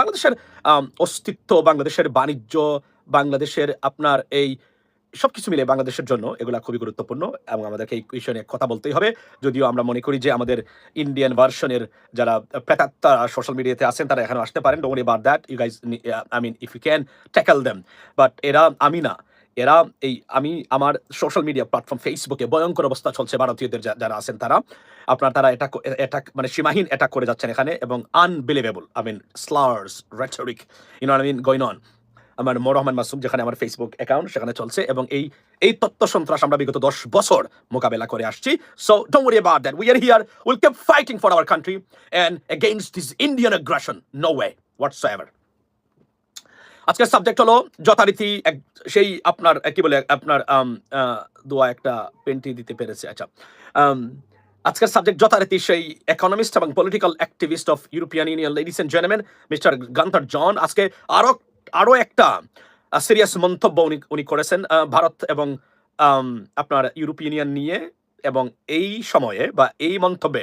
বাংলাদেশের অস্তিত্ব, বাংলাদেশের বাণিজ্য, বাংলাদেশের আপনার এই সব কিছু মিলে বাংলাদেশের জন্য এগুলা খুবই গুরুত্বপূর্ণ এবং আমাদেরকে এই বিষয় নিয়ে কথা বলতেই হবে। যদিও আমরা মনে করি যে আমাদের ইন্ডিয়ান ভার্সনের যারা প্রেতাত্মা সোশ্যাল মিডিয়াতে আছেন, তারা এখানে আসতে পারেন। Don't but that you guys I mean if you can tackle them but এরা, আমি না। এরা এই, আমি আমার সোশ্যাল মিডিয়া প্ল্যাটফর্ম ফেসবুকে ভয়ঙ্কর অবস্থা চলছে ভারতীয়দের যারা আছেন তারা। আপনার তারা এটা এটা মানে সীমাহীন অ্যাটাক করে যাচ্ছেন এখানে এবং unbelievable I mean slurs rhetoric you know I mean going on আমার মোর রহমান মাসুম, যেখানে আমার ফেসবুক অ্যাকাউন্ট সেখানে চলছে এবং এই এই তত্ত্ব সন্ত্রাস আমরা বিগত দশ বছর মোকাবেলা করে আসছি। So don't worry about that we are here will keep fighting for our country and against this Indian aggression no way whatsoever আজকের সাবজেক্ট হলো যথারীতি এক, সেই আপনার কি বলে, আপনার দোয়া একটা পেন্টি দিতে পেরেছে। আচ্ছা আজকের সাবজেক্ট যথারীতি সেই ইকোনমিস্ট এবং political activist of European union ladies and gentleman mister Gunter John আজকে আরও আরও একটা সিরিয়াস মন্তব্য উনি উনি করেছেন ভারত এবং আপনার ইউরোপিয়ান ইউনিয়ন নিয়ে এবং এই সময়ে বা এই মন্তব্যে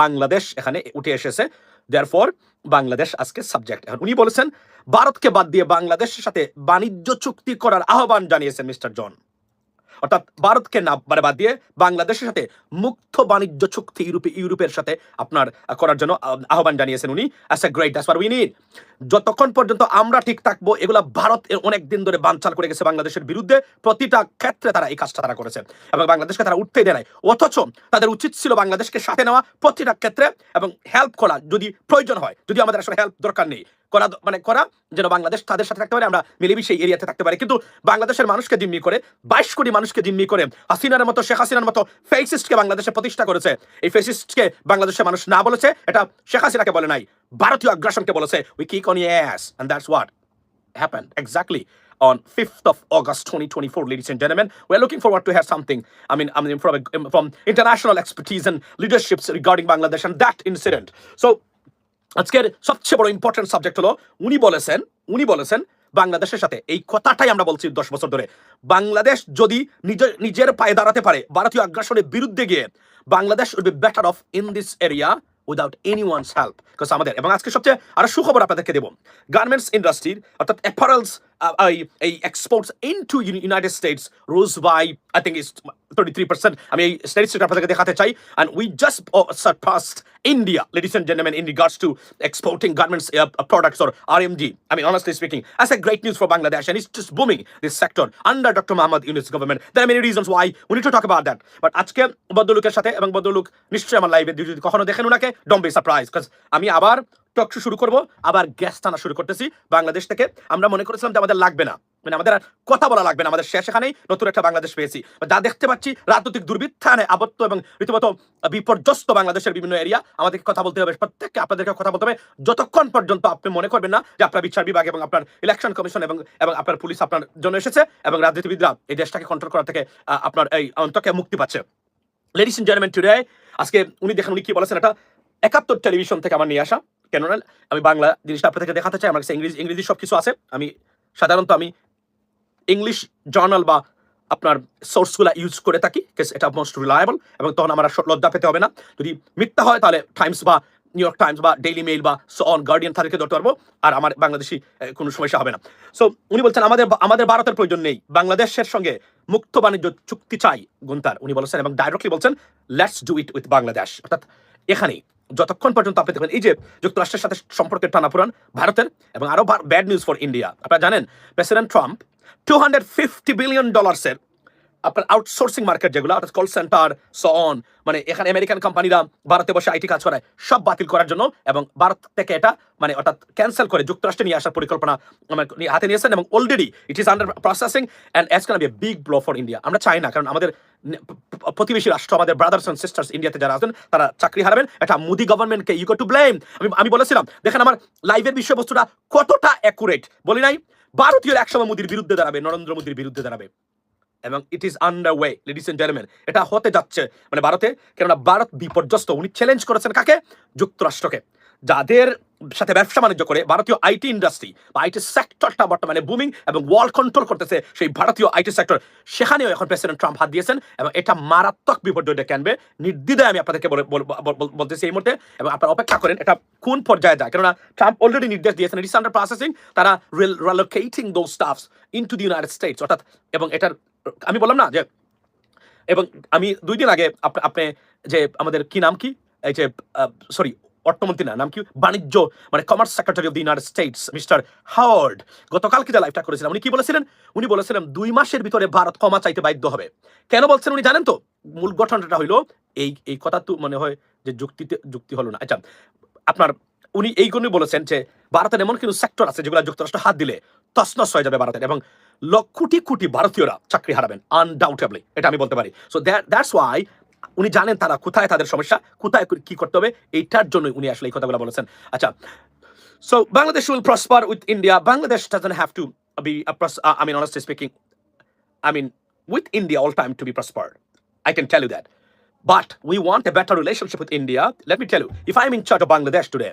বাংলাদেশ এখানে উঠে এসেছে। দেয়ারফর বাংলাদেশ আজকে সাবজেক্ট এখন উনি বলেছেন, ভারতকে বাদ দিয়ে বাংলাদেশের সাথে বাণিজ্য চুক্তি করার আহ্বান জানিয়েছেন মিস্টার জন। অর্থাৎ ভারতকে না মানে বাদ দিয়ে বাংলাদেশের সাথে মুক্ত বাণিজ্য চুক্তি ইউরোপে ইউরোপের সাথে আপনার করার জন্য আহ্বান জানিয়েছেন উনি। As a great that's we need যতক্ষণ পর্যন্ত আমরা ঠিক থাকব, এগুলা ভারত অনেক দিন ধরে বানচাল করে গেছে বাংলাদেশের বিরুদ্ধে, প্রতিটা ক্ষেত্রে তারা এই কাজটা তারা করেছে। এবং বাংলাদেশকে তারা উঠতে দেয় নাই। অথচ তাদের উচিত ছিল বাংলাদেশকে সাথে নেওয়া প্রতিটা ক্ষেত্রে এবং হেল্প করা যদি প্রয়োজন হয়, যদি আমাদের আসলে হেল্প দরকার নেই। করা মানে করা যেন বাংলাদেশ তাদের সাথে থাকতে পারে আমরা মিলেমিশে এই এরিয়াতে থাকতে পারি কিন্তু বাংলাদেশের মানুষকে জিম্মি করে বাইশ কোটি মানুষকে জিম্মি করে হাসিনার মতো শেখ হাসিনার মতো ফেসিস্টকে বাংলাদেশে প্রতিষ্ঠা করেছে এই ফেসিস্টকে বাংলাদেশের মানুষ না বলেছে এটা শেখ হাসিনাকে বলে নাই ভারতীয় আগ্রাসনকে বলেছে we kick on yes and that's what happened exactly on 5th of August 2024, ladies and gentlemen. We're looking forward to hear something, I mean, I mean from, from international expertise and leaderships regarding Bangladesh and that incident. So, আজকের সবচেয়ে বড় important subject হলো, উনি বলেছেন উনি বলেছেন বাংলাদেশের সাথে এই কথাটাই আমরা বলছি দশ বছর ধরে। বাংলাদেশ যদি নিজের নিজের পায়ে দাঁড়াতে পারে, ভারতীয় আগ্রাসনের বিরুদ্ধে গিয়ে, Bangladesh would be better off in this area without anyone's help আমাদের। এবং আজকে সবচেয়ে আরও সুখবর আপনাদেরকে দেবো গার্মেন্টস ইন্ডাস্ট্রির অর্থাৎ apparels এই exports into United States rose by I think is thirty three percent আমি এই স্ট্যাটিস্টিক আপনাদেরকে দেখাতে চাই and we just surpassed India, ladies and gentlemen, in regards to exporting garments uh, uh, products or RMG. I mean, honestly speaking, that's a great news for Bangladesh, and it's just booming this sector under Dr. Mohammed Yunus government. There are many reasons why we need to talk about that. But আজকে বদলুকের সাথে এবং বদলুক নিশ্চয়ই আমার লাইভে যদি কখনো দেখেন ওনাকে ডোন্ট বি সারপ্রাইজ বিকজ আমি আবার Talk show শুরু করব, আবার গ্যাস টানা শুরু করতেছি বাংলাদেশ থেকে। আমরা মনে করেছিলাম যে আমাদের লাগবে না। মানে আমাদের আর কথা বলা লাগবে না, আমাদের শেষ এখানেই নতুন একটা বাংলাদেশ পেয়েছি। যা দেখতে পাচ্ছি, রাজনৈতিক দুর্বৃত্তায়নে আবদ্ধ এবং রীতিমতো বিপর্যস্ত বাংলাদেশের বিভিন্ন এরিয়া আমাদেরকে কথা বলতে হবে, প্রত্যেককে আপনাদেরকে কথা বলতে হবে। যতক্ষণ পর্যন্ত আপনি মনে করবেন না যে আপনার বিচার বিভাগ এবং আপনার ইলেকশন কমিশন এবং এবং আপনার পুলিশ আপনার জন্য এসেছে এবং রাজনীতিবিদরা এই দেশটাকে কন্ট্রোল করা থেকে আপনার এই অন্তকে মুক্তি পাচ্ছে। লেডিস এন্ড জেন্টলম্যান টুডে আজকে উনি দেখেন উনি কি বলেছেন, এটা একাত্তর টেলিভিশন থেকে আমার নিয়ে আসা। কেননা আমি বাংলা জিনিসটা আপনাদেরকে দেখাতে চাই, আমার কাছে ইংরেজি ইংরেজি সব কিছু আছে। আমি সাধারণত আমি ইংলিশ জার্নাল বা আপনার সোর্সগুলো ইউজ করে থাকি এটা মোস্ট রিলায়েবল এবং তখন আমার লজ্জা পেতে হবে না। যদি মিথ্যা হয় তাহলে টাইমস বা নিউ ইয়র্ক টাইমস বা ডেইলি মেইল বা সো অন গার্ডিয়ান তাদেরকে ধরতে পারব, আর আমার বাংলাদেশি কোনো সমস্যা হবে না। সো উনি বলছেন, আমাদের আমাদের ভারতের প্রয়োজন নেই। বাংলাদেশের সঙ্গে মুক্ত বাণিজ্য চুক্তি চাই। গুন্তার, উনি বলেছেন এবং ডাইরেক্টলি বলছেন let's do it with Bangladesh অর্থাৎ এখানেই। যতক্ষণ পর্যন্ত আপনি দেখবেন, এই যে যুক্তরাষ্ট্রের সাথে সম্পর্কের টানাপুরান ভারতের এবং আরও ব্যাড নিউজ ফর ইন্ডিয়া আপনারা জানেন president Trump two hundred fifty billion ডলার্সের আপনার আউটসোর্সিং মার্কেট যেগুলো, অর্থাৎ কল সেন্টার সো অন মানে এখানে আমেরিকান কোম্পানিরা ভারতে বসে আইটি কাজ করায়, সব বাতিল করার জন্য এবং ভারত থেকে এটা মানে অর্থাৎ ক্যান্সেল করে যুক্তরাষ্ট্রে নিয়ে আসার পরিকল্পনা হাতে নিয়েছেন এবং already it is under processing and as can be big blow for India আমরা চাই না, কারণ আমাদের প্রতিবেশী রাষ্ট্র, আমাদের ব্রাদার্স অ্যান্ড সিস্টার্স ইন্ডিয়াতে যারা আছেন, তারা চাকরি হারাবেন। এটা মোদি গভর্নমেন্টকে ইউ টু ব্লেম আমি আমি বলেছিলাম, দেখেন আমার লাইভের বিষয়বস্তুটা কতটা অ্যাকুরেট বলি নাই? ভারতীয় একসময় মোদির বিরুদ্ধে দাঁড়াবে, নরেন্দ্র মোদির বিরুদ্ধে দাঁড়াবে। এবং it is under way ladies and gentleman এটা হতে যাচ্ছে। মানে ভারতে, কেননা ভারত বিপর্যস্ত। উনি চ্যালেঞ্জ করেছেন কাকে? যুক্তরাষ্ট্রকে। যাদের সাথে ব্যবসা বাণিজ্য করে, ভারতীয় আইটি ইন্ডাস্ট্রি বা আইটি সেক্টরটা বর্তমানে বুমিং এবং ওয়ার্ল্ড কন্ট্রোল করতেছে সেই ভারতীয় আইটি সেক্টর সেখানেও এখন প্রেসিডেন্ট ট্রাম্প হাত দিয়েছেন এবং এটা মারাত্মক বিপর্যয় ডেকে আনবে নির্দ্বিধায় আমি আপনাদেরকে বলে- বল- বল- বল- বলতেছি এই মুহূর্তে এবং আপনারা অপেক্ষা করেন এটা কোন পর্যায়ে যায়। কেননা ট্রাম্প অলরেডি নির্দেশ দিয়েছেন ইট আন্ডার প্রসেসিং তারা relocating those staffs into the United States অর্থাৎ এবং এটার আমি বললাম না যে, এবং আমি দুই দিন আগে আপনি যে আমাদের কি নাম কি? এই যে সরি অর্থমন্ত্রী না, নাম কি? বাণিজ্য মানে commerce secretary of the United States mister Howard গতকালকে যে লাইভটা করেছিলাম উনি কি বলেছিলেন? উনি বলেছিলেন, দুই মাসের ভিতরে ভারত ক্ষমা চাইতে বাধ্য হবে। কেন বলছেন উনি জানেন তো? মূল গঠনটা হইল, এই এই কথা তো মনে হয় যে যুক্তিতে, যুক্তি হলো না। আচ্ছা আপনার, উনি এই জন্যই বলেছেন যে, ভারতের এমন কিছু সেক্টর আছে যেগুলো যুক্তরাষ্ট্র হাত দিলে তসনস হয়ে যাবে ভারতের এবং ল- কোটি ভারতীয়রা চাকরি হারাবেন আনডাউটেবলি এটা আমি বলতে পারি সো দ্যাটস ওয়াই উনি জানেন তারা কোথায় তাদের সমস্যা কোথায় কি করতে হবে এইটার জন্য উনি আসলে এই কথাগুলো বলেছেন আচ্ছা so Bangladesh will prosper with India Bangladesh doesn't have to be I mean honestly speaking I mean, with India all time to be prospered. I can tell you that. But we want a better relationship with India. Let me tell you, if I'm in charge of Bangladesh today,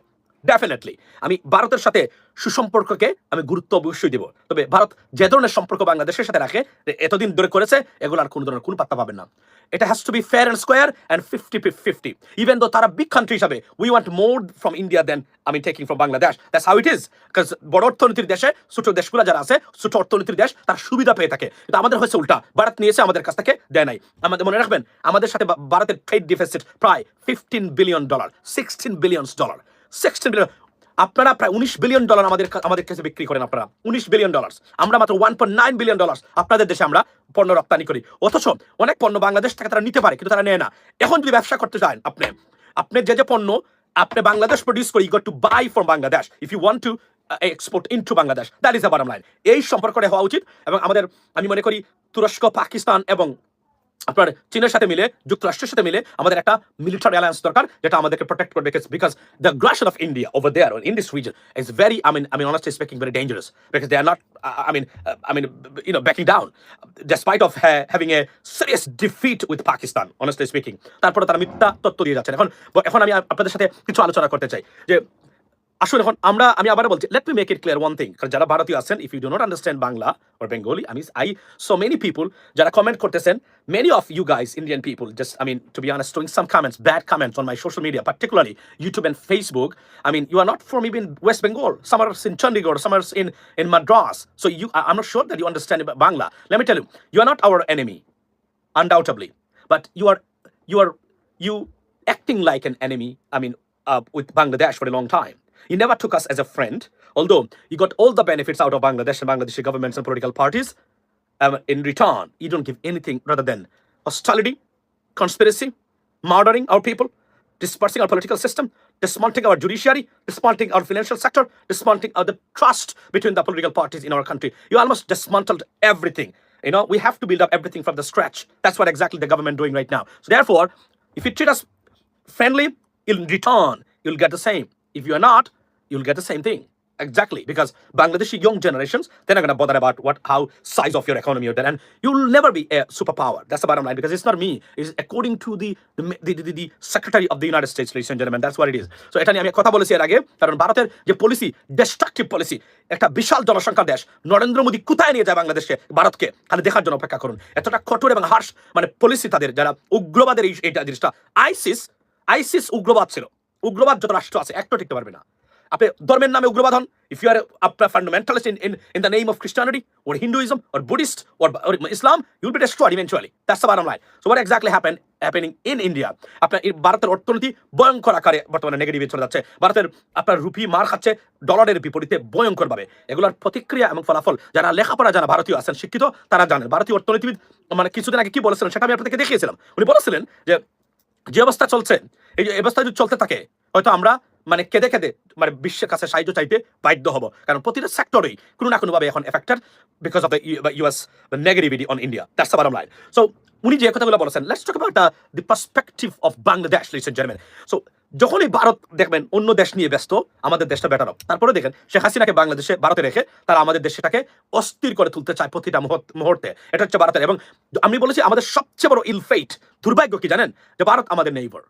definitely আমি ভারতের সাথে সুসম্পর্ককে আমি গুরুত্ব অবশ্যই দেব। তবে ভারত যে ধরনের সম্পর্ক বাংলাদেশের সাথে রাখে এতদিন ধরে করেছে, এগুলো আর কোনো ধরনের কোনো পাত্তা পাবেন না। এটা has to be fair and square and fifty fifty even though তারা বিগ কান্ট্রি হিসাবে we want more from India then আমি taking from Bangladesh that's how it is because বড় অর্থনীতির দেশে, ছোট দেশগুলো যারা আছে, ছোট অর্থনীতির দেশ, তার সুবিধা পেয়ে থাকে। কিন্তু আমাদের হয়েছে উল্টা। ভারত নিয়েছে, আমাদের কাছ থেকে দেয় নাই। আমাদের, মনে রাখবেন, আমাদের সাথে ভারতের ট্রেড ডিফিসিট প্রায় fifteen billion dollar sixteen billion dollar sixteen billion আপনারা প্রায় উনিশ বিলিয়ন ডলার আমাদের আমাদের কাছে বিক্রি করেন আপনারা। উনিশ বিলিয়ন ডলার আমরা মাত্র one point nine billion dollar আপনাদের দেশে আমরা পণ্য রপ্তানি করি। অথচ অনেক পণ্য বাংলাদেশ থেকে তারা নিতে পারে, কিন্তু তারা নেয় না। এখন যদি ব্যবসা করতে চান আপনি আপনি যে যে পণ্য আপনি বাংলাদেশ প্রডিউস করি got to buy from Bangladesh if you want to export into Bangladesh that is the bottom line এই সম্পর্কটা হওয়া উচিত এবং আমাদের, আমি মনে করি তুরস্ক, পাকিস্তান এবং আপনার চীনের সাথে মিলে যুক্তরাষ্ট্রের সাথে মিলে আমাদের একটা মিলিটারি অ্যালায়েন্স দরকার যেটা আমাদেরকে প্রোটেক্ট করবে because the aggression of India over there in this reason is very I mean I mean honestly speaking very dangerous because they are not I mean I mean you know backing down of ha- having a serious defeat with Pakistan, honestly speaking. তারপরে তারা মিথ্যা তত্ত্ব দিয়ে যাচ্ছেন এখন এখন আমি আপনাদের সাথে কিছু আলোচনা করতে চাই যে আসলে এখন আমরা আমি আবার বলছি let me make it clear one thing কারণ যারা ভারতীয় আছেন if you do not understand Bangla or Bengali আমি আই সো মেনি পিপুল যারা কমেন্ট করতেছেন many of you guys Indian people just I mean to be honest doing some comments bad comments on my social media particularly YouTube and Facebook I mean you are not from even West Bengal in Chandigarh, some are in, in Madras. So you, I- I'm not sure that you understand Bangla. Let me tell you, you are not our enemy undoubtedly. But you are you are you acting like an enemy i mean uh, with bangladesh for a long time. You never took us as a friend although you got all the benefits out of bangladesh and bangladeshi governments and political parties um, in return you don't give anything rather than hostility conspiracy murdering our people dispersing our political system, dismantling our judiciary, dismantling our financial sector, dismantling the trust between the political parties in our country. You almost dismantled everything. You know, we have to build up everything from the scratch. That's what exactly the government doing right now. So therefore, if you treat us friendly, in return, you'll get the same. If you are not, you'll get the same thing. Exactly, because Bangladeshi young generations, they're not going to bother about what how size of your economy you're there, and you'll never be a superpower. That's the bottom line, because it's not me. It's according to the the, the, the, the Secretary of the United States, ladies and gentlemen. That's what it is. So এটা নিয়ে আমি কথা বলেছি এর আগে কারণ ভারতের যে একটা বিশাল জনসংখ্যার দেশ নরেন্দ্র মোদী কোথায় নিয়ে যায় বাংলাদেশকে ভারতকে খালি দেখার জন্য অপেক্ষা করুন এতটা কঠোর এবং হার্শ মানে পলিসি তাদের যারা উগ্রবাদের এই জিনিসটা আইসিস আইসিস উগ্রবাদ ছিল উগ্রবাদ যত রাষ্ট্র আছে একটা টিকতে পারবে না। আপনি ধর্মের নামে উগ্রবাদ হন ইফ ইউ আর আপনার fundamentalist in in in the name of Christianity or Hinduism or Buddhist or Islam you'll be destroyed eventually that's the bottom line so what exactly happen happening in India আপনার ভারতের অর্থনীতি ভয়ঙ্কর আকারে বর্তমানে নেগেটিভে চলে যাচ্ছে। ভারতের আপনার রুপি মার খাচ্ছে ডলারের বিপরীতে ভয়ঙ্করভাবে এগুলোর প্রতিক্রিয়া এবং ফলাফল যারা লেখাপড়া, যারা ভারতীয় আছেন, শিক্ষিত, তারা জানেন। ভারতীয় অর্থনীতিবিদ মানে কিছুদিন আগে কি বলেছিলেন সেটা আমি আপনাদেরকে দেখিয়েছিলাম। উনি বলেছিলেন যে যে অবস্থা চলছে, এই অবস্থা যদি চলতে থাকে, হয়তো আমরা মানে কেঁদে কেঁদে মানে বিশ্বের কাছে সাহায্য চাইতে বাধ্য হব। কারণ প্রতিটা সেক্টরেই কোনো না কোনোভাবে এখন affected because of the US negativity on India that's the line so উনি যে কথাগুলো বলেছেন let's talk about the perspective of Bangladesh ladies and gentleman so যখনই ভারত, দেখবেন, অন্য দেশ নিয়ে ব্যস্ত, আমাদের দেশটা বেটার তারপরে দেখেন, শেখ হাসিনাকে বাংলাদেশে ভারতে রেখে তারা আমাদের দেশটাকে অস্থির করে তুলতে চায় প্রতিটা মুহূর্তে এটা হচ্ছে ভারতের, এবং আমি বলেছি আমাদের সবচেয়ে বড় ইলফেইট দুর্ভাগ্য কি জানেন? যে ভারত আমাদের নেইবার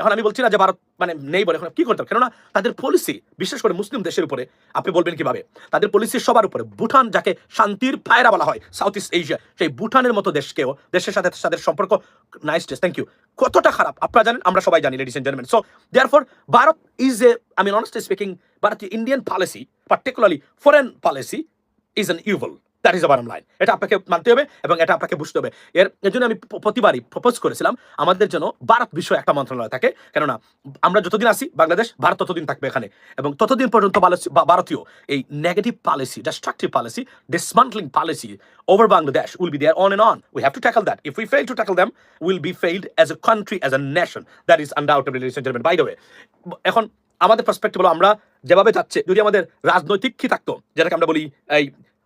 এখন আমি বলছি না যে ভারত মানে নেই বলে এখন কি করতে হবে? কেননা তাদের পলিসি বিশেষ করে মুসলিম দেশের উপরে, আপনি বলবেন কীভাবে? তাদের পলিসি সবার উপরে। ভুটান যাকে শান্তির পায়রা বলা হয় সাউথ ইস্ট এশিয়া সেই ভুটানের মতো দেশকেও, দেশের সাথে তাদের সম্পর্ক নাইস ডেস থ্যাংক ইউ কতটা খারাপ, আপনারা জানেন, আমরা সবাই জানি ladies and gentleman so therefore Bharat is a I mean honestly speaking ভারতীয় Indian policy particularly foreign policy is an evil that is bottom line এটা আপনাকে মানতে হবে এবং এটা আপনাকে বুঝতে হবে। এর এর জন্য আমি প্রতিবারই প্রপোজ করেছিলাম আমাদের জন্য ভারত বিষয়ে একটা মন্ত্রণালয় থাকে। কেননা আমরা যতদিন আসি বাংলাদেশ, ভারত ততদিন থাকবে এখানে। এবং ততদিন পর্যন্ত ভারতীয় এই negative policy destructive policy dismantling policy over Bangladesh will be there on and on we have to tackle that if we fail to tackle them will be failed as a country as a nation that is undoubtedly ladies by the way এখন আমাদের perspective হলো, আমরা যেভাবে যাচ্ছে, যদি আমাদের রাজনৈতিক কি থাকতো, যেটাকে আমরা বলি, এই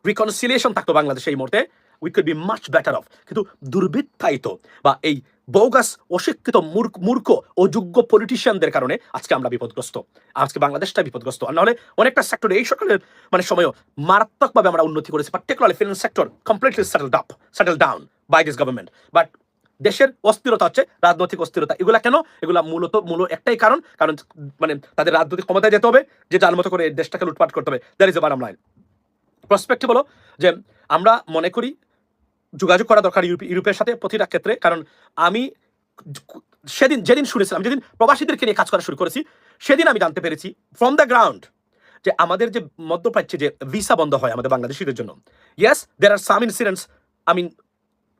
রিকনসিলিয়েশন থাকতো বাংলাদেশে এই মুহূর্তে we could be much better off কিন্তু দুর্বৃত্তায়িত বা এই বৌগাস অশিক্ষিত, মূর্খ অযোগ্য পলিটিশিয়ানদের কারণে আজকে আমরা বিপদগ্রস্ত। আজকে বাংলাদেশটা বিপদগ্রস্ত। আর নাহলে অনেকটা সেক্টরে এই সরকারের মানে সময়ও মারাত্মকভাবে আমরা উন্নতি করেছি। Particularly finance sector completely settled up settle down by this government but দেশের অস্থিরতা হচ্ছে রাজনৈতিক অস্থিরতা। এগুলা কেন? এগুলা মূলত, মূল একটাই কারণ। কারণ মানে তাদের রাজনৈতিক ক্ষমতায় যেতে হবে, যে যার মতো করে দেশটাকে লুটপাট করতে হবে। That is a bottom line prospective হলো যে আমরা মনে করি যোগাযোগ করা দরকার ইউরোপ- ইউরোপের সাথে প্রতিটা ক্ষেত্রে। কারণ আমি সেদিন, যেদিন শুনেছিলাম, যেদিন প্রবাসীদেরকে নিয়ে কাজ করা শুরু করেছি, সেদিন আমি জানতে পেরেছি ফ্রম দ্য গ্রাউন্ড যে আমাদের যে মধ্যপ্রাচ্যে যে ভিসা বন্ধ হয় আমাদের বাংলাদেশিদের জন্য। Yes there are some incidents I mean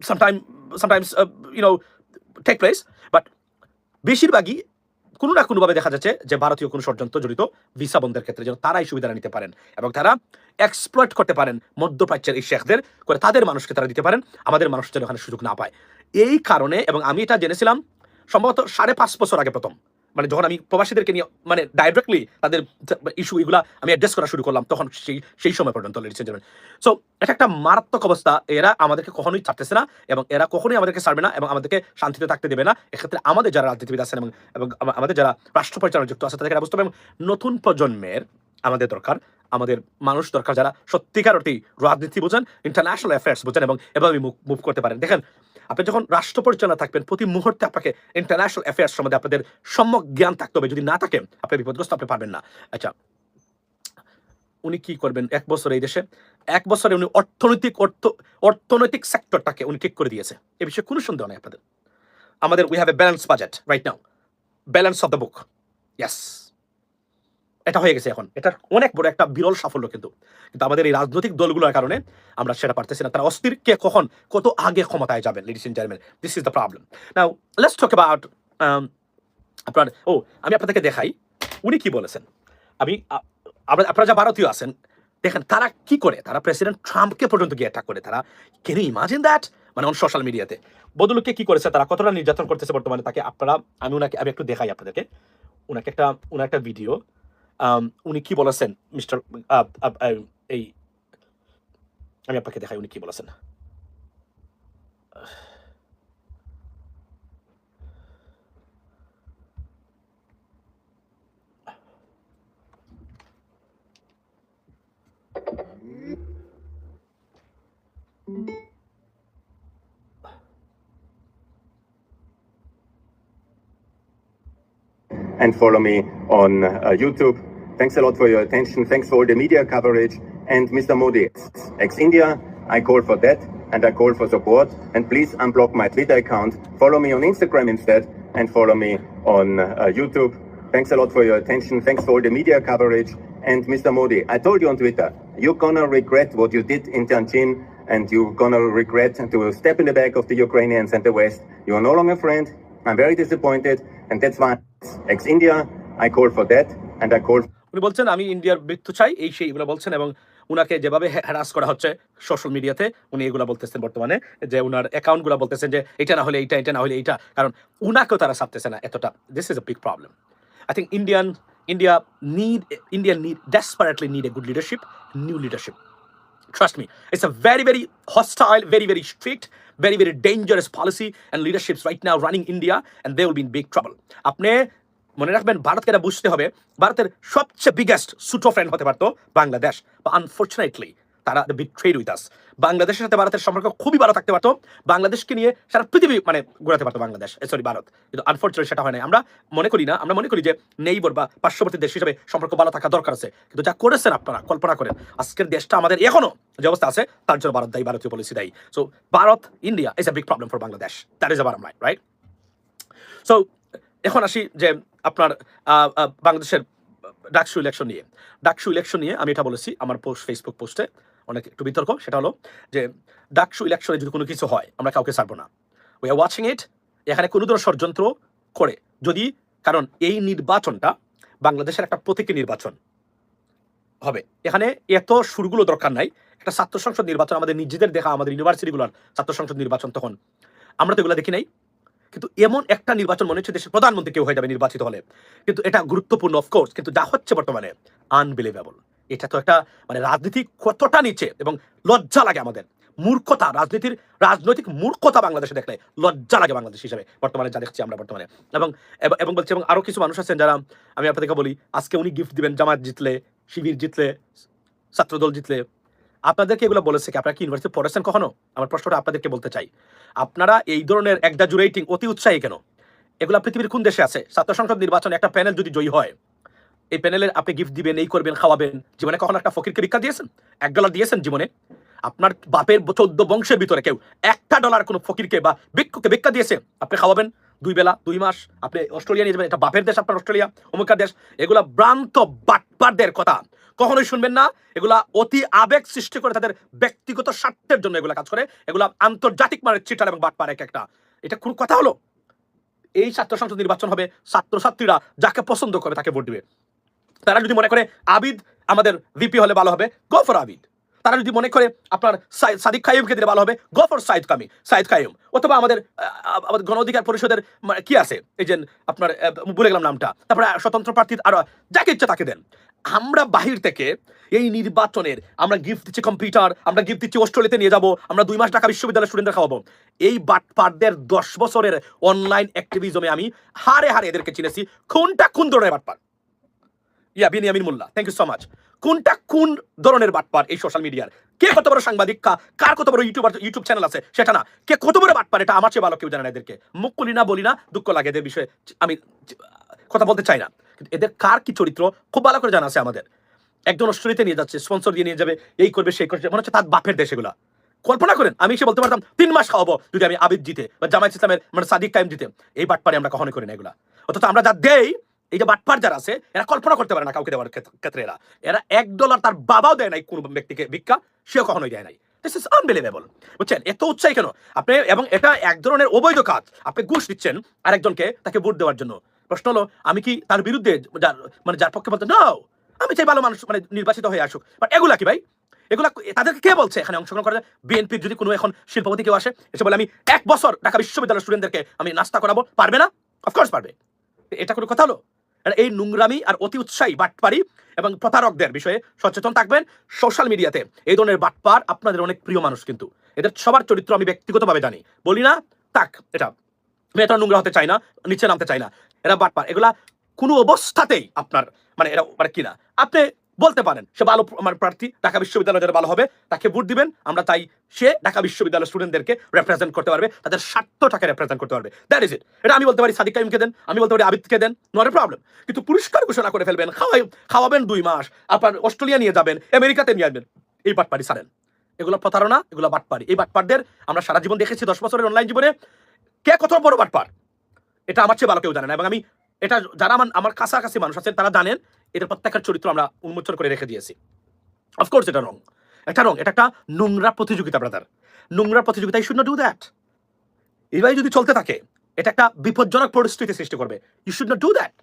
sometime sometimes you know take place but বেশিরভাগই কোনো না কোনোভাবে দেখা যাচ্ছে যে ভারতীয় কোনো ষড়যন্ত্র জড়িত ভিসা বন্ধের ক্ষেত্রে যেন তারাই সুবিধা নিতে পারেন এবং তারা এক্সপ্লয়েট করতে পারেন মধ্যপ্রাচ্যের এই শেখদের, করে তাদের মানুষকে তারা দিতে পারেন, আমাদের মানুষ যেন ওখানে সুযোগ না পায়। এই কারণে, এবং আমি এটা জেনেছিলাম, সম্ভবত সাড়ে পাঁচ বছর আগে প্রথম। মানে যখন আমি প্রবাসীদেরকে নিয়ে মানে ডাইরেক্টলি তাদের ইস্যু এগুলা আমি অ্যাড্রেস করা শুরু করলাম, তখন সেই সেই সময় পর্যন্ত লেডিস এন্ড সো এটা একটা মারাত্মক অবস্থা। এরা আমাদেরকে কখনোই ছাড়তেছে না এবং এরা কখনোই আমাদেরকে ছাড়বে না এবং আমাদেরকে শান্তিতে থাকতে দেবে না। এক্ষেত্রে আমাদের যারা রাজনীতিবিদ আছেন এবং এবং আমাদের যারা রাষ্ট্র পরিচালনা যুক্ত আছে, তাদেরকে বুঝতে হবে এবং নতুন প্রজন্মের আমাদের দরকার, আমাদের মানুষ দরকার যারা সত্যিকার অর্থেই রাজনীতি বোঝেন ইন্টারন্যাশনাল অ্যাফেয়ার্স বোঝেন এবং এভাবে মুভ করতে পারেন। দেখেন আপনি যখন রাষ্ট্র পরিচালনা থাকবেন, প্রতি মুহূর্তে আপনাকে ইন্টারন্যাশনাল অ্যাফেয়ার্স সম্বন্ধে আপনাদের সম্যক জ্ঞান থাকতে হবে। যদি না থাকে, আপনি বিপদগ্রস্ত, আপনি পারবেন না। আচ্ছা উনি কি করবেন? এক বছর এই দেশে, এক বছরে উনি অর্থনৈতিক অর্থ, অর্থনৈতিক সেক্টরটাকে উনি ঠিক করে দিয়েছে। এ বিষয়ে কোনো সন্দেহ নেই আপনাদের। আমাদের we have a balance budget right now balance of the book yes এটা হয়ে গেছে এখন। এটা অনেক বড় একটা বিরল সাফল্য কিন্তু। কিন্তু আমাদের এই রাজনৈতিক দলগুলোর কারণে আমরা সেটা পারতেছি না। তারা অস্থির কে কখন, কত আগে ক্ষমতায় যাবেন ladies and gentleman this is the problem now let's talk about আপনার, ও, আমি আপনাদেরকে দেখাই। উনি কি বলেছেন? আমি আপনারা যা ভারতীয় আছেন, দেখেন তারা কি করে? তারা প্রেসিডেন্ট ট্রাম্পকে পর্যন্ত গিয়ে অ্যাটাক করে। তারা ক্যান ইউ ইমাজিন দ্যাট মানে অন সোশ্যাল মিডিয়াতে বদলুকে কি করেছে? তারা কতটা নির্যাতন করতেছে বর্তমানে? তাকে আপনারা, আমি ওনাকে আমি একটু দেখাই আপনাদেরকে। ওনাকে একটা ওনার একটা ভিডিও উনি কি বলেছেন মিস্টার এই আমি আপনাকে দেখাই উনি কি বলেছেন and follow me on uh, YouTube. Thanks a lot for your attention. Thanks for all the media coverage. And Mr. Modi, ex India, I call for that and I call for support. And please unblock my Twitter account. Follow me on Instagram instead and follow me on uh, YouTube. Thanks a lot for your attention. Thanks for all the media coverage. And Mr. Modi, I told you on Twitter, you're gonna regret what you did in Tianjin and you're gonna regret to step in the back of the Ukrainians and the West. You are no longer a friend. I'm very disappointed. And that's why, ex India, I call for that and I call উনি বলছেন আমি ইন্ডিয়ার মৃত্যু চাই। এই সেই এগুলো বলছেন এবং উনাকে যেভাবে হ্যারাস করা হচ্ছে সোশ্যাল মিডিয়াতে উনি এগুলো বলতেছেন বর্তমানে যে উনার অ্যাকাউন্টগুলো বলতেছেন যে এটা না হলে এইটা এটা না হলে এইটা। কারণ উনাকেও তারা ছাড়তেছে না এতটা। This is a big problem I think Indian India need Indian need desperately need a good leadership new leadership Trust me, it's a very hostile, very, very strict, very, very dangerous policy and leaderships right now running India, and they will be in big trouble. আপনি মনে রাখবেন, ভারতকে এটা বুঝতে হবে, ভারতের সবচেয়ে biggest সুটো friend হতে পারতো বাংলাদেশ। বা আনফর্চুনেটলি তারা বিট্রেড উইথ আস বাংলাদেশের সাথে ভারতের সম্পর্ক খুবই ভালো থাকতে পারতো। বাংলাদেশকে নিয়ে সারা পৃথিবী মানে ঘোরাতে পারতো বাংলাদেশ সরি ভারত। কিন্তু আনফর্চুনেট সেটা হয় না আমরা মনে করি না, আমরা মনে করি যে নেইবর বা পার্শ্ববর্তী দেশ হিসেবে সম্পর্ক ভালো থাকা দরকার আছে। কিন্তু যা করেছেন আপনারা, কল্পনা করেন, আজকের দেশটা আমাদের এখনও যে অবস্থা আছে, তার জন্য ভারত দায়ী, ভারতীয় পলিসি দায়ী। So Bharat India is a big problem for Bangladesh that is a right so এখন আসি যে আপনার বাংলাদেশের ডাকসু ইলেকশন নিয়ে। ডাকসু ইলেকশন নিয়ে আমি এটা বলেছি আমার পোস্ট ফেসবুক পোস্টে অনেক একটু বিতর্ক, সেটা হলো যে ডাকসু ইলেকশনে যদি কোনো কিছু হয়, আমরা কাউকে ছাড়বো না। উই আর ওয়াচিং ইট এখানে কোনো ধরনের ষড়যন্ত্র করে। যদি, কারণ এই নির্বাচনটা বাংলাদেশের একটা প্রতীকী নির্বাচন হবে। এখানে এত সুরগুলো দরকার নাই। একটা ছাত্র সংসদ নির্বাচন, আমাদের নিজেদের দেখা, আমাদের ইউনিভার্সিটিগুলোর ছাত্র সংসদ নির্বাচন তখন। আমরা তো এগুলো দেখি নাই। কিন্তু এমন একটা নির্বাচন মনে হচ্ছে দেশের প্রধানমন্ত্রী কেউ হয়ে যাবে নির্বাচিত হলে। কিন্তু এটা গুরুত্বপূর্ণ অফকোর্স কিন্তু যা হচ্ছে বর্তমানে আনবিলিভেবল এটা তো একটা মানে রাজনীতি কতটা নিচে এবং লজ্জা লাগে আমাদের। মূর্খতা, রাজনীতির, রাজনৈতিক মূর্খতা বাংলাদেশে দেখলে লজ্জা লাগে বাংলাদেশ হিসেবে, বর্তমানে যা দেখছি আমরা বর্তমানে। এবং, এবং- বলছি, এবং আরও কিছু মানুষ আছেন যারা, আমি আপনাদেরকে বলি, আজকে উনি গিফট দিবেন জামাত জিতলে, শিবির জিতলে, ছাত্রদল জিতলে আপনাদেরকে এগুলো বলেছে কি, আপনারা কি ইউনিভার্সিটি পড়েছেন কখনো? আমার প্রশ্নটা আপনাদেরকে বলতে চাই। আপনারা এই ধরনের একজাজুরেটিং অতি উৎসাহী কেন? এগুলা পৃথিবীর কোন দেশে আছে? ছাত্র সংসদ নির্বাচনে একটা প্যানেল যদি জয়ী হয়, এই প্যানেলের আপনি গিফট দিবেন, এই করবেন, খাওয়াবেন। জীবনে কখনো একটা ফকিরকে ভিক্ষা দিয়েছেন? এক ডলার দিয়েছেন জীবনে? আপনার বাপের চোদ্দ বংশের ভিতরে কেউ একটা ডলার কোনো ফকিরকে বা ভিক্ষুকে ভিক্ষা দিয়েছে? আপনি খাওয়াবেন দুই বেলা, দুই মাস। আপনি অস্ট্রেলিয়া নিয়ে যাবেন, এটা বাপের দেশ, আপনার অস্ট্রেলিয়া, অমুকার দেশ। এগুলা ভ্রান্ত বাটপারদের কথা। কখনোই শুনবেন না। এগুলা অতি আবেগ সৃষ্টি করে তাদের ব্যক্তিগত স্বার্থের জন্য এগুলা কাজ করে। এগুলা আন্তর্জাতিক মানের চিটার এবং বাটপার এক একটা। এটা কোন কথা হলো? এই ছাত্র সংসদ নির্বাচন হবে, ছাত্রছাত্রীরা যাকে পছন্দ করে তাকে ভোট দিবে। তারা যদি মনে করে আবিদ আমাদের ভিপি হলে ভালো হবে গো ফর আবিদ। তারা যদি মনে করে আপনার সাদিক কাইমকে দিলে ভালো হবে গো ফর সাইদ কামি সাইদ কাইম অথবা আমাদের আমাদের গণ অধিকার পরিষদের কি আছে? এই যে, আপনার ভুলে গেলাম নামটা। তারপরে স্বতন্ত্র প্রার্থী আরও, যাকে ইচ্ছা তাকে দেন। আমরা বাহির থেকে এই নির্বাচনের আমরা গিফট দিচ্ছি কম্পিউটার আমরা গিফট দিচ্ছি অস্ট্রেলিয়াতে নিয়ে যাব, আমরা দুই মাস ঢাকা বিশ্ববিদ্যালয়ের স্টুডেন্টদের খাওয়াবো। এই বাটপারদের দশ বছরের অনলাইন অ্যাক্টিভিজমে আমি হারে হারে এদেরকে চিনেছি। কোনটা কোন ধরনের বাটপার? Yeah Binyamin Molla thank you so much কোনটা কোন ধরনের বাটপার এই সোশ্যাল মিডিয়ার কে কত বড় সাংবাদিক কার কত বড় ইউটিউবার ইউটিউব চ্যানেল আছে? সেটা না। কে কত বড় বাটপার, এটা আমার চেয়ে ভালো কেউ জানে না এদেরকে। মুখ না, বলি না, দুঃখ লাগে এদের বিষয়ে। আমি, কথা বলতে চাই না। এদের কার কি চরিত্র? খুব ভালো করে জানা আছে আমাদের। একজন অস্ট্রেলিয়াতে নিয়ে যাচ্ছে স্পন্সর দিয়ে নিয়ে যাবে, এই করবে, সেই করবে, মনে হচ্ছে তার বাপের দেশ এগুলা। কল্পনা করেন, আমি এসে বলতে পারতাম, তিন মাস খাওয়াবো যদি আমি আবিদ জিতে বা জামায়াত ইসলামের মানে সাদিক কাইম জিতে। এই বাটপারে আমরা কখনোই করি না এগুলা। অথচ আমরা যা দেই, এই যে বাটপার যারা আছে, এরা কল্পনা করতে পারে না কাউকে দেওয়ার ক্ষেত্রে ক্ষেত্রে এরা। এরা এক ডলার তার বাবাও দেয় নাই কোনো ব্যক্তিকে ভিক্ষা, সেও কখনোই দেয় নাই। দিস ইজ আনবিলিভেবল বুঝছেন? এত উৎসাহী কেন? আপনি, এবং এটা এক ধরনের অবৈধ কাজ। আপনি ঘুষ দিচ্ছেন আরেকজনকে, তাকে ভোট দেওয়ার জন্য। প্রশ্ন হলো, আমি কি তার বিরুদ্ধে যার মানে যার পক্ষে বলতে নাও আমি চাই ভালো মানুষ মানে নির্বাচিত হয়ে আসুক। বাট এগুলা কি ভাই? এগুলা তাদেরকে কে বলছে? এখানে অংশগ্রহণ করে বিএনপির যদি কোনো এখন শিল্পপতি কেউ আসে, এসে বলে, আমি এক বছর ঢাকা বিশ্ববিদ্যালয়ের স্টুডেন্টদেরকে আমি নাস্তা করাবো। পারবে না? অফকোর্স পারবে। এটা কোনো কথা হলো? এই নোংরামি আর অতি উৎসাহী বাটপারি এবং প্রতারকদের বিষয়ে সচেতন থাকবেন সোশ্যাল মিডিয়াতে এই ধরনের বাটপার আপনাদের অনেক প্রিয় মানুষ কিন্তু। এদের সবার চরিত্র আমি ব্যক্তিগতভাবে জানি। বলি না? তাক এটা। আমি এটা নোংরা হতে চাই না, নিচে নামতে চাই না। এরা বাটপার এগুলা কোনো অবস্থাতেই আপনার মানে এরা মানে কিনা আপনি বলতে পারেন, সে ভালো আমার প্রার্থী, ঢাকা বিশ্ববিদ্যালয় যারা ভালো হবে, তাকে ভোট দিবেন, আমরা তাই সে ঢাকা বিশ্ববিদ্যালয়ের স্টুডেন্টদেরকে রেপ্রেজেন্ট করতে পারবে, তাদের স্বার্থটাকে রেপ্রেজেন্ট করতে পারবে। দ্যাট ইজ ইট এটা আমি বলতে পারি সাদিক কাইমকে দেন, আমি বলতে পারি আবিদকে দেন নট এ প্রবলেম কিন্তু পুরস্কার ঘোষণা করে ফেলবেন, খাওয়াই, খাওয়াবেন দুই মাস, আপনার অস্ট্রেলিয়া নিয়ে যাবেন, আমেরিকাতে নিয়ে আসবেন। এই বাটপারি সারেন। এগুলো প্রতারণা, এগুলো বাটপারি এই বাটপারদের আমরা সারা জীবন দেখেছি, দশ বছরের অনলাইন জীবনে। কে কত বড় বাটপার এটা আমার চেয়ে ভালো কেউ জানে না, এবং আমি এটা যারা আমার আমার কাছাকাছি মানুষ আছেন, তারা জানেন, এদের প্রত্যেকের চরিত্র আমরা উন্মোচন করে রেখে দিয়েছি। অফকোর্স এটা রং এটা রং এটা একটা নোংরা প্রতিযোগিতা ব্রাদার নোংরা প্রতিযোগিতা you should not do that এইভাবে যদি চলতে থাকে, এটা একটা বিপজ্জনক পরিস্থিতি সৃষ্টি করবে। You should not do that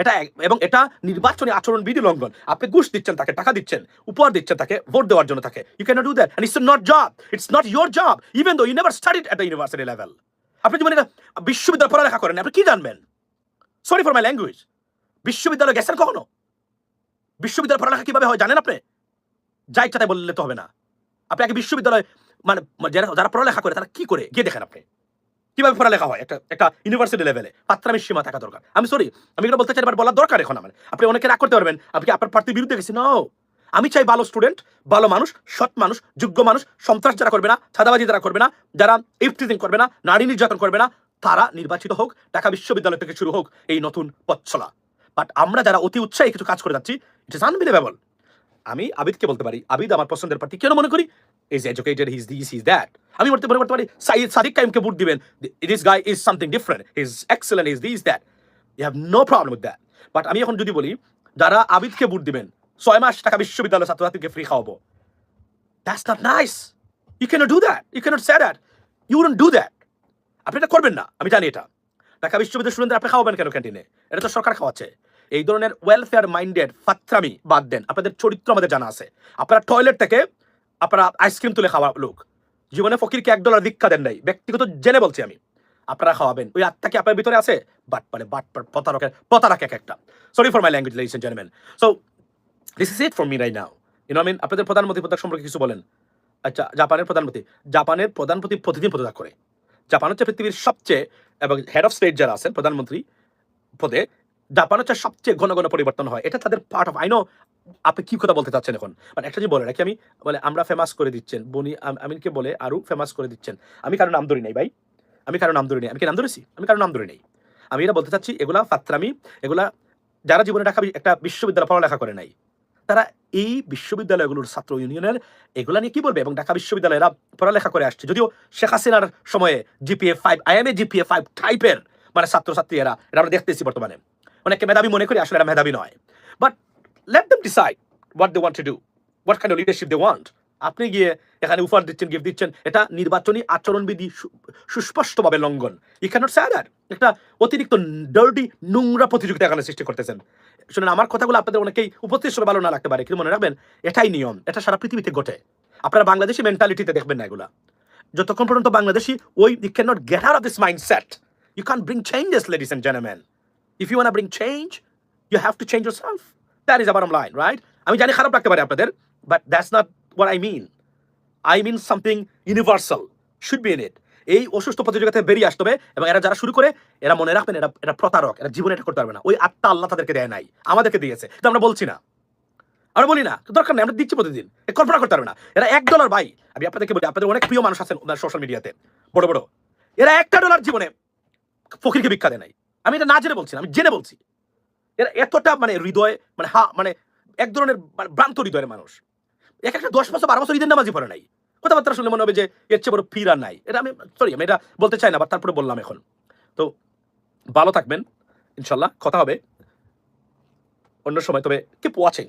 এটা এবং এটা নির্বাচনী আচরণ বিধি লঙ্ঘন। আপনি ঘুষ দিচ্ছেন, তাকে টাকা দিচ্ছেন, উপহার দিচ্ছেন, তাকে ভোট দেওয়ার জন্য তাকে। You can do that it's not job it's not your job even though you never studied at the university level আপনি মানে বিশ্ববিদ্যালয় পড়ালেখা করেন, আপনি কি জানবেন? সরি ফর মাই ল্যাঙ্গুয়েজ বিশ্ববিদ্যালয় গেছেন কখনো? বিশ্ববিদ্যালয় পড়ালেখা কীভাবে হয় জানেন আপনি? যা ইচ্ছা তাই বললে তো হবে না। আপনি আগে বিশ্ববিদ্যালয় মানে যারা যারা পড়ালেখা করে তারা কি করে? গিয়ে দেখেন আপনি। কীভাবে পড়ালেখা হয়? একটা একটা ইউনিভার্সিটি লেভেলে পাত্রামের সীমা থাকা দরকার। আমি সরি আমি এটা বলতে চাই বলার দরকার এখন আমার। আপনি অনেকে রাগ করতে পারবেন। আপনি আপনার প্রার্থীর বিরুদ্ধে গেছি নো আমি চাই ভালো স্টুডেন্ট ভালো মানুষ, সৎ মানুষ, যোগ্য মানুষ, সন্ত্রাস যারা করবে না ছাদাবাজি যারা করবে না, যারা ইফটিজিং করবে না, নারী নির্যাতন করবে না, তারা নির্বাচিত হোক, ঢাকা বিশ্ববিদ্যালয় থেকে শুরু হোক এই নতুন পথ চলা। বাট আমরা যারা অতি উৎসাহে কিছু কাজ করে যাচ্ছি ইট ইস আনবিলিভেবল আমি আবিদকে বলতে পারি, আবিদ আমার পছন্দের প্রার্থী, কেন মনে করি? Is educated his this his that আমি বলতে পারি বলতে পারি, সাইদ সাদিক কাইমকে ভোট দিবেন this guy is something different is excellent is this that you have no problem with that but আমি এখন যদি বলি, যারা আবিদকে ভোট দিবেন ছয় মাস টাকা বিশ্ববিদ্যালয় ছাত্রছাত্রীকে ফ্রি খাওয়াবো। That's not nice you can't do that you can't say that you wouldn't do that আপনি এটা করবেন না। আমি জানি এটা। ঢাকা বিশ্ববিদ্যালয় স্টুডেন্টদের আপনি খাওয়াবেন কেন ক্যান্টিনে এটা তো সরকার খাওয়াচ্ছে। এই ধরনের ওয়েলফেয়ার মাইন্ডেড ফাত্রামি বাদ দেন। আপনাদের চরিত্র আমাদের জানা আছে। আপনারা টয়লেট থেকে আপনারা আইসক্রিম তুলে খাওয়া লোক। জীবনে ফকিরকে এক ডলার ভিক্ষা দেন নাই। ব্যক্তিগত জেনে বলছি আমি। আপনারা খাওয়াবেন। ওই আত্মা কি আপনার ভিতরে আছে? বাট পারে বাট পার প্রতারকের প্রতারক এক একটা। Sorry for my language ladies and gentleman so this is it for me right now you know mean আপনাদের প্রধানমন্ত্রী পদক সম্পর্কে কিছু বলেন। আচ্ছা জাপানের প্রধানমন্ত্রী। জাপানের প্রধানমন্ত্রী প্রতিদিন পদত্যাগ করে। জাপান হচ্ছে পৃথিবীর সবচেয়ে এবং হেড অফ স্টেট যারা আছেন, প্রধানমন্ত্রী পদে, জাপান হচ্ছে সবচেয়ে ঘন ঘন পরিবর্তন হয়। এটা তাদের পার্ট অফ আই নো আপনি কি কথা বলতে চাচ্ছেন এখন? মানে একটা যে বলে রাখি আমি, বলে আমরা ফেমাস করে দিচ্ছেন। বনি আম- আমিনকে বলে আরও ফেমাস করে দিচ্ছেন। আমি কারও নাম ধরি নাই ভাই। আমি কারও নাম ধরি নাই। আমি কি নাম ধরেছি? আমি কারও নাম ধরি নাই। আমি এটা বলতে চাচ্ছি, এগুলা ফাত্রামি, এগুলা যারা জীবনে বি- একটা বিশ্ববিদ্যালয় পড়ালেখা করে নাই। তারা এই বিশ্ববিদ্যালয়গুলোর ছাত্র ইউনিয়নের এগুলা নিয়ে কি বলবে? এবং ঢাকা বিশ্ববিদ্যালয়েরা পড়ালেখা করে আসছে। যদিও শেখ হাসিনার সময়ে GPA five I mean GPA five টাইপের মানে ছাত্রছাত্রী এরা এটা আমরা দেখতেছি বর্তমানে। অনেককে মেধাবী মনে করি, আসলে এরা মেধাবী নয়। But let them decide what they want to do what kind leadership they want আপনি গিয়ে এখানে উপহার দিচ্ছেন গিফট দিচ্ছেন, এটা নির্বাচনী আচরণবিধি সুস্পষ্টভাবে লঙ্ঘন। ই ক্যানট সে একটা অতিরিক্ত ডার্টি নোংরা প্রতিযোগিতা এখানে সৃষ্টি করতেছেন। শুনেন, আমার কথাগুলো আপনাদের অনেকেই উপস্থিত হিসেবে ভালো না লাগতে পারে, কিন্তু মনে রাখবেন, এটাই নিয়ম, এটা সারা পৃথিবীতে ঘটে। আপনারা বাংলাদেশি মেন্টালিটিতে দেখবেন না এগুলা। যতক্ষণ পর্যন্ত বাংলাদেশি, ওই you can not get out of this mindset you can bring changes ladies and gentleman if you want bring change you have to change yourself that is আবার লাইন রাইট আমি জানি খারাপ লাগতে পারে আপনাদের but that's not what I mean I mean something universal should be in it এই অসুস্থ প্রতিযোগিতায় বেরিয়ে আসতে হবে এবং এরা যারা শুরু করে, এরা মনে রাখবেন এরা এটা প্রতারক, এরা জীবনে এটা করতে পারবে না। ওই আত্মা আল্লাহ তাদেরকে দেয় নাই, আমাদেরকে দিয়েছে। কিন্তু আমরা বলছি না। আমরা বলি না দরকার নেই, আমরা দিচ্ছি প্রতিদিন। কল্পনা করতে পারবে না। এরা এক ডলার ভাই, আমি আপনাদেরকে বলি, আপনাদের অনেক প্রিয় মানুষ আছেন সোশ্যাল মিডিয়াতে বড় বড়। এরা একটা ডলার জীবনে ফকিরকে ভিক্ষা দেয় নাই। আমি এটা না জেনে বলছি না, আমি জেনে বলছি। এরা এতটা মানে হৃদয় মানে হা মানে এক ধরনের মানে ভ্রান্ত হৃদয়ের মানুষ। এক একটা দশ বছর বারো বছর ঈদের নামাজি পড়ে নাই। কথাবার্তা শুনলে মনে হবে যে এর চেয়ে বড় পীর নাই। এটা আমি সরি আমি এটা বলতে চাই না বাট তারপরে বললাম এখন। তো ভালো থাকবেন, ইনশাল্লাহ, কথা হবে। অন্য সময়, তবে keep watching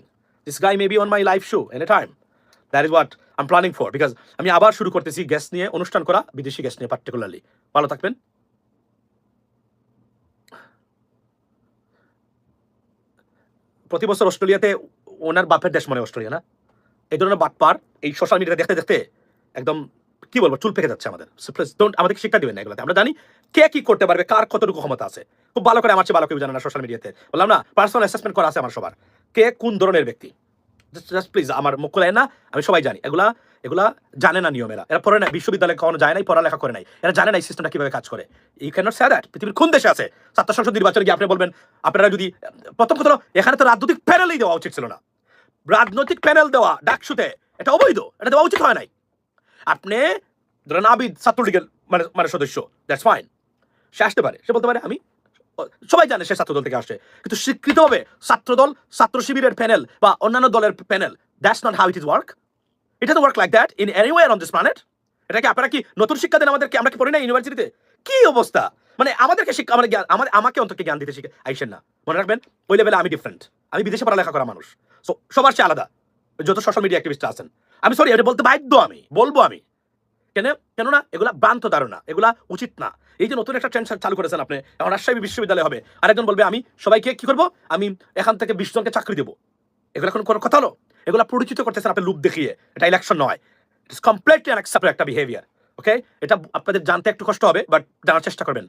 this guy may be on my life show in time that is what I'm planning for because আমি আবার শুরু করতেছি গেস্ট নিয়ে, অনুষ্ঠান করা, বিদেশি গেস্ট নিয়ে পার্টিকুলারলি ভালো থাকবেন। প্রতি বছর অস্ট্রেলিয়াতে ওনার বাপের দেশ মনে অস্ট্রেলিয়া না? এই ধরনের বাটপার, এই সোশ্যাল মিডিয়াতে দেখতে দেখতে একদম, কি বলব, চুল পেকে যাচ্ছে আমাদের। প্লিজ ডোন্ট আমাদেরকে শিক্ষা দিবেন না এগুলোতে। আমরা জানি কে কি করতে পারবে, কার কতটুকু ক্ষমতা আছে। খুব ভালো করে আমার ভালো কেউ জানে না সোশ্যাল মিডিয়াতে বললাম না পার্সোনাল অ্যাসেসমেন্ট করা আছে আমার সবার। কে কোন ধরনের ব্যক্তি? জাস্ট প্লিজ আমার মুখ খোলায় না, আমি সবাই জানি। এগুলা এগুলা জানে না নিয়মেরা। এরা পড়ে না বিশ্ববিদ্যালয়ে কখনো যায় নাই, পড়ালেখা করে নাই। এরা জানে না এই সিস্টেমটা কীভাবে কাজ করে। You can not say that পৃথিবীর কোন দেশে আছে? ছাত্র সংসদ নির্বাচনে গিয়ে আপনি বলবেন, আপনারা যদি, প্রথম কথা এখানে তো রাজনৈতিক প্যানেলই দেওয়া উচিত ছিল না। রাজনৈতিক প্যানেল দেওয়া, ডাকসুতে, এটা অবৈধ, এটা দেওয়া উচিত হয় নাই। আপনি ধরেন ছাত্রলীগের মানে মানে সদস্য দ্যাটস ফাইন সে আসতে পারে, সে বলতে পারে, আমি সবাই জানে সে ছাত্রদল থেকে আসছে কিন্তু স্বীকৃতভাবে ছাত্রদল, ছাত্র শিবিরের প্যানেল বা অন্যান্য দলের panel that's not how it is work এটা তো work like that in anywhere on this planet এটা কি আপনারা কি নতুন শিক্ষা দেন আমাদেরকে? আমরা কি পড়ি না ইউনিভার্সিটিতে? কি অবস্থা? মানে আমাদেরকে শিক্ষা আমাদের জ্ঞান আমার আমাকে অন্তকে জ্ঞান দিতে শিখে, আইসেন না। মনে রাখবেন, ওই লেভেলে আমি ডিফারেন্ট আমি বিদেশে পড়ালেখা করা মানুষ। সো সবার চেয়ে আলাদা। যত সোশ্যাল মিডিয়া অ্যাক্টিভিস্ট আছেন। আমি সরি এটা বলতে বাধ্য আমি, বলব আমি। কেন? কেননা এগুলা ভ্রান্ত ধারণা, এগুলা উচিত না। এই যে নতুন একটা ট্রেন্ড চালু করেছেন আপনি, এখন রাজশাহী বিশ্ববিদ্যালয় হবে। আরেকজন বলবে, আমি সবাইকে কি করব? আমি এখান থেকে বিশ জনকে চাকরি দেবো। এগুলো এখন কোনো কথা হলো? এগুলা পরিচিত করতেছেন আপনি লুপ দেখিয়ে। এটা ইলেকশন নয়। ইটস কমপ্লিটলি আনএক্সেপ্টেবল একটা বিহেভিয়ার ওকে এটা আপনাদের জানতে একটু কষ্ট হবে বাট জানার চেষ্টা করবেন।